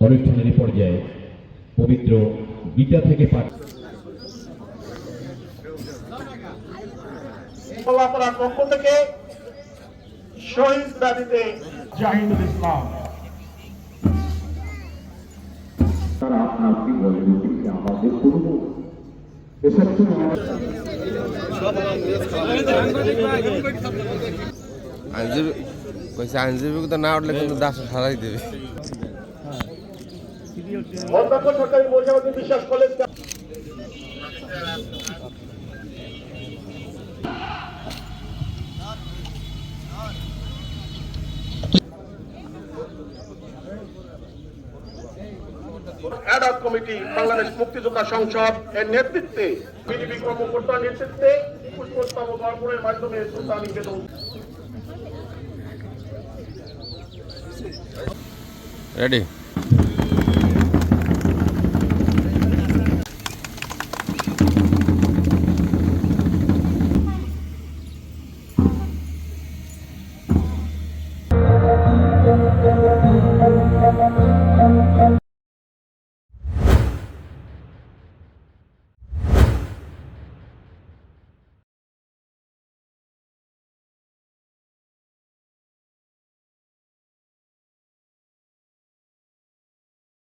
অনুষ্ঠানের পর্যায়ে পবিত্র গীতা থেকে পাঠ কলাপাড়ার পক্ষ থেকে শহীদ দাবিতে জাহিদুল ইসলাম। তারা আপনা আপনি বলে আমাদের করব? এসব তো আমাদের আইনজীবী কইছে, আইনজীবী তো না উঠলে কিন্তু দাস হারাই দেবে। অ্যাডক কমিটি বাংলাদেশ মুক্তিযোদ্ধা সংসদ এর নেতৃত্বে, বিজেপি কর্মকর্তার নেতৃত্বে অর্পণের মাধ্যমে રેડી